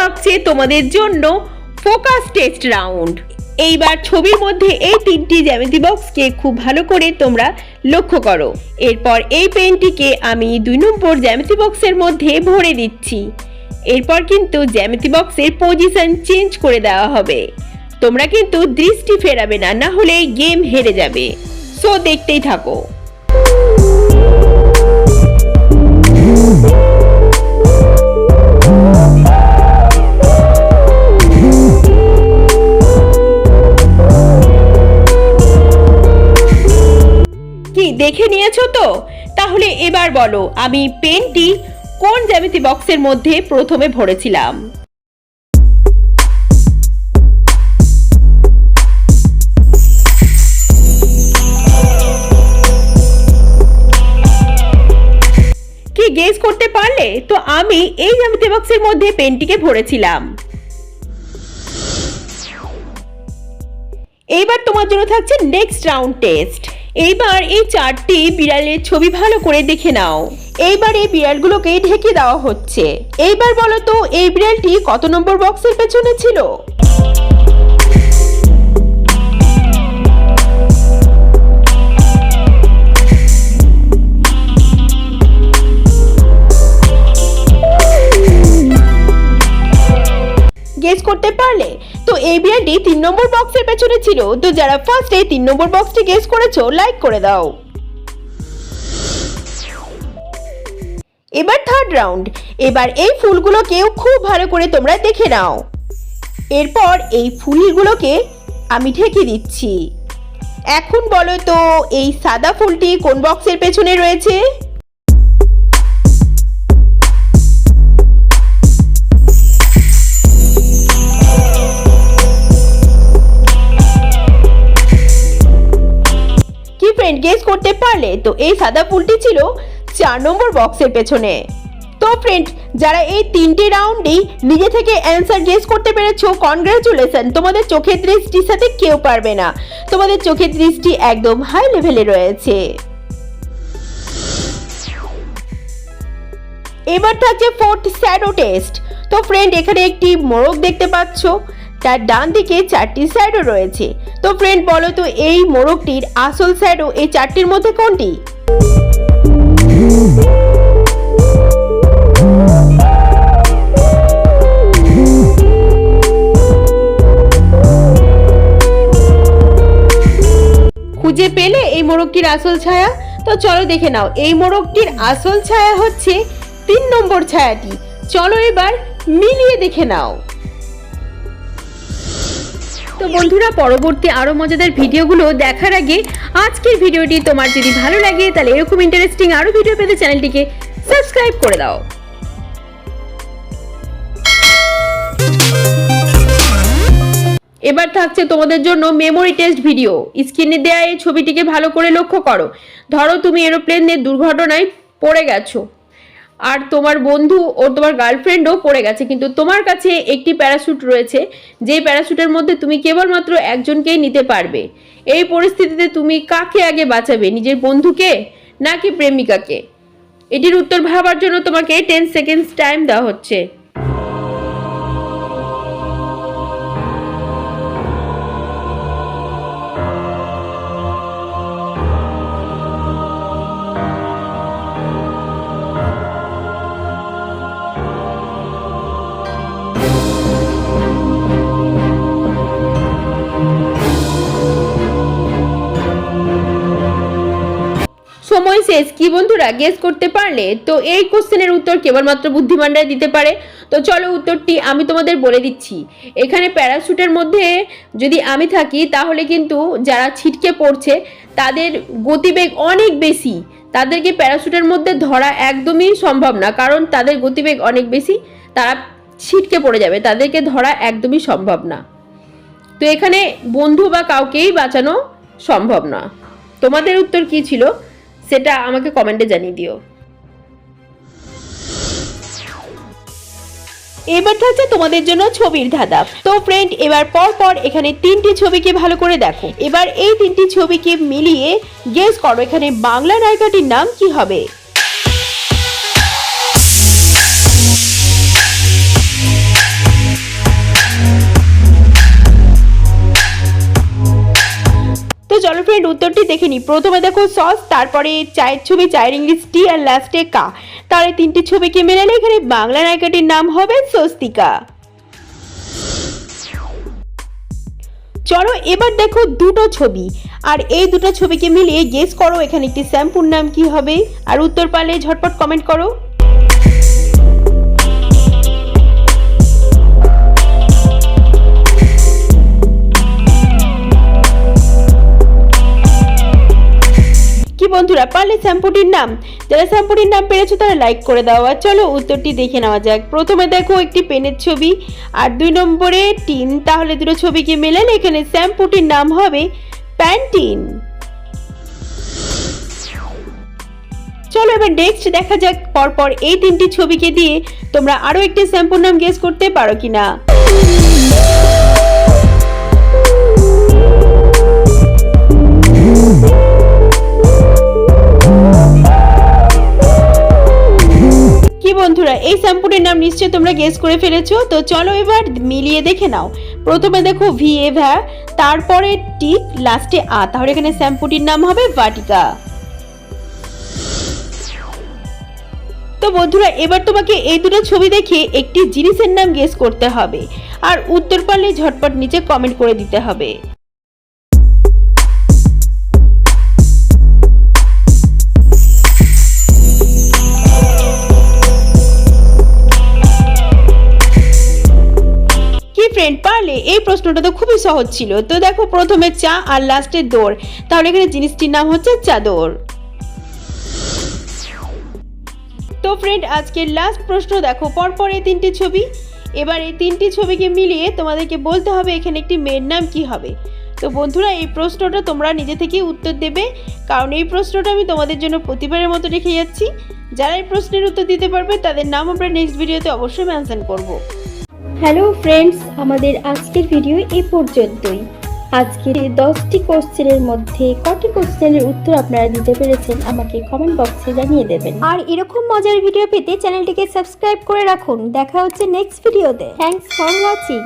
থাকছে তোমাদের জন্য ফোকাস টেস্ট রাউন্ড এইবার ছবির মধ্যে এই তিনটি জ্যামিতি বক্সকে খুব ভালো করে তোমরা লক্ষ্য করো। এরপর এই পেনটিকে আমি দুই নম্বর জ্যামিতি বক্সের মধ্যে ভরে দিচ্ছি। এরপর কিন্তু জ্যামিতি বক্সের পজিশন চেঞ্জ করে দেওয়া হবে। তোমরা কিন্তু দৃষ্টি ফেরাবে না না হলে গেম হেরে যাবে। সো দেখতেই থাকো। তো তাহলে এবার বলো, আমি পেনটি কোন জ্যামিতি বক্সের মধ্যে প্রথমে ভরেছিলাম? কি গেস করতে পারলে? তো আমি এই জ্যামিতি বক্সের মধ্যে পেনটিকে ভরেছিলাম। এইবার তোমার জন্য থাকছে নেক্সট রাউন্ড টেস্ট এইবার এই চারটি বিড়ালের ছবি ভালো করে দেখে নাও। এইবার এই বিড়ালগুলোকে ঢেকে দেওয়া হচ্ছে। এইবার বলতো এই বিড়ালটি কত নম্বর বক্সের পেছনে ছিল? গেস করতে পারলে। তো এই বিড়ালটি তিন নম্বর বক্সের পেছনে ছিল। তো যারা ফার্স্টে তিন নম্বর বক্সটি গেস করেছ লাইক করে দাও। এবার থার্ড রাউন্ড এবার এই ফুলগুলোকেও খুব ভালো করে তোমরা দেখে নাও। এরপর এই ফুলগুলোকে আমি ঢেকে দিচ্ছি। এখন বলো তো, এই সাদা ফুলটি কোন বক্সের পেছনে রয়েছে? ফ্রেন্ড গেস করতে পারলে তো এই সাদা ফুলটি ছিল চার নম্বর বক্সের পেছনে। তো ফ্রেন্ড যারা এই তিনটি রাউন্ডেই নিজে থেকে অ্যান্সার গেস করতে পেরেছ কনগ্রাচুলেশন তোমাদের চোখের দৃষ্টির সাথে কেউ পারবে না। তোমাদের চোখের দৃষ্টি একদম হাই লেভেলে রয়েছে। এবার থাকছে ফোর্থ শ্যাডো টেস্ট তো ফ্রেন্ড এখানে একটি মোরগ দেখতে পাচ্ছ। তার ডান দিকে চারটি শ্যাডো রয়েছে। তো ফ্রেন্ড বলো তো, এই মোরগটির আসল শ্যাডো এই চারটির মধ্যে কোনটি? খুঁজে পেলে এই মোরগটির আসল ছায়া? তো চলো দেখে নাও, এই মোরগটির আসল ছায়া হচ্ছে তিন নম্বর ছায়াটি। চলো এবার মিলিয়ে দেখে নাও। তো বন্ধুরা, পরবর্তী আরও মজাদার ভিডিওগুলো দেখার আগে আজকের ভিডিওটি তোমার যদি ভালো লাগে, তাহলে এরকম ইন্টারেস্টিং আরও ভিডিও পেতে চ্যানেলটিকে সাবস্ক্রাইব করে দাও। এবার থাকছে তোমাদের জন্য মেমোরি টেস্ট ভিডিও স্ক্রিনে দেয়া এই ছবিটিকে ভালো করে লক্ষ্য করো। ধরো তুমি এরোপ্লেনের দুর্ঘটনায় পড়ে গেছো। আর তোমার বন্ধু ও তোমার গার্লফ্রেন্ডও পড়ে গেছে। কিন্তু তোমার কাছে একটি প্যারাশুট রয়েছে, যে প্যারাশুটের মধ্যে তুমি কেবলমাত্র একজনকেই নিতে পারবে। এই পরিস্থিতিতে তুমি কাকে আগে বাঁচাবে, নিজের বন্ধুকে নাকি প্রেমিকাকে? এটির উত্তর ভাবার জন্য তোমাকে টেন সেকেন্ডস টাইম দেওয়া হচ্ছে। শেষ কি বন্ধুরা গেস করতে পারলে তো এই কোশ্চেনের উত্তর কেবলমাত্র বুদ্ধিমানরাই দিতে পারে। তো চলো উত্তরটি আমি তোমাদের বলে দিচ্ছি। এখানে প্যারাশুটের মধ্যে যদি আমি থাকি, তাহলে কিন্তু যারা ছিটকে পড়ছে, তাদের গতিবেগ অনেক বেশি। তাদেরকে প্যারাশুটের মধ্যে ধরা একদমই সম্ভব না, কারণ তাদের গতিবেগ অনেক বেশি। তারা ছিটকে পড়ে যাবে, তাদেরকে ধরা একদমই সম্ভব না। তো এখানে বন্ধু বা কাউকেই বাঁচানো সম্ভব না। তোমাদের উত্তর কি ছিল? সেটা আমাকে কমেন্টে জানিয়ে দিও। এবার থাকছে তোমাদের জন্য ছবির ধাঁধা। তো ফ্রেন্ড এবার পর পর এখানে তিনটি ছবিকে ভালো করে দেখো। এবার এই তিনটি ছবিকে মিলিয়ে গেস করো এখানে বাংলা নায়িকাটির নাম কি হবে? চলো ফ্রেন্ড উত্তরটি দেখে নি প্রথমে দেখো সস তারপরে চায়ের ছবি, চায়ের ইংলিশ টি আর লাস্টে কা এই তিনটি ছবিকে মেলালে এখানে বাংলা নায়িকাটির নাম হবে স্বস্তিকা। চলো এবার দেখো দুটো ছবি। আর এই দুটো ছবিকে মিলিয়ে গেস করো এখানে একটি শ্যাম্পুর নাম কি হবে। আর উত্তর পালে ঝটপট কমেন্ট করো। বন্ধুরা, পারলে শ্যাম্পুটির নাম। যারা শ্যাম্পুটির নাম পেরেছ, তারা লাইক করে দাও। আর চলো, উত্তরটি দেখে নেওয়া যাক। প্রথমে দেখো একটি পেনের ছবি, আর দুই নম্বরে টিন। তাহলে দুটো ছবিকে মেলালে এখানে শ্যাম্পুটির নাম হবে প্যান্টিন। চলো, এবার নেক্সট দেখা যাক পরপর এই তিনটি ছবিকে দিয়ে তোমরা আরও একটি শ্যাম্পুর নাম গেস করতে পারো কিনা। এই শ্যাম্পুটির নাম নিশ্চয়ই তোমরা গেস করে ফেলেছো। তো চলো এবার মিলিয়ে দেখে নাও। প্রথমে দেখো ভি এ তারপরে টিক লাস্টে আ তাহলে এখানে শ্যাম্পুটির নাম হবে ভাটিকা তো বন্ধুরা, এবার তোমাকে এই দুটো ছবি দেখে একটি জিনিসের নাম গেস করতে হবে। আর উত্তর পারলে ঝটপট নিচে কমেন্ট করে দিতে হবে। ফ্রেন্ড পারলে এই প্রশ্নটা তো খুবই সহজ ছিল। তো দেখো প্রথমে চা আর লাস্টে দৌড় তাহলে এখানে জিনিসটির নাম হচ্ছে চাদর তো ফ্রেন্ড আজকের লাস্ট প্রশ্ন দেখো, পরপর এই তিনটি ছবি। এবার এই তিনটি ছবিকে মিলিয়ে তোমাদেরকে বলতে হবে এখানে একটি মেয়ের নাম কি হবে। তো বন্ধুরা, এই প্রশ্নটা তোমরা নিজে থেকেই উত্তর দেবে। কারণ এই প্রশ্নটা আমি তোমাদের জন্য প্রতিবারের মতো রেখে যাচ্ছি। যারা এই প্রশ্নের উত্তর দিতে পারবে, তাদের নাম আমরা নেক্সট ভিডিওতে অবশ্যই মেনশন করব। হ্যালো ফ্রেন্ডস, আমাদের আজকের ভিডিও এ পর্যন্তই। আজকের এই দশটি কোশ্চেনের মধ্যে কটি কোশ্চেনের উত্তর আপনারা দিতে পেরেছেন, আমাকে কমেন্ট বক্সে জানিয়ে দেবেন। আর এরকম মজার ভিডিও পেতে চ্যানেলটিকে সাবস্ক্রাইব করে রাখুন। দেখা হচ্ছে নেক্সট ভিডিওতে থ্যাংকস ফর ওয়াচিং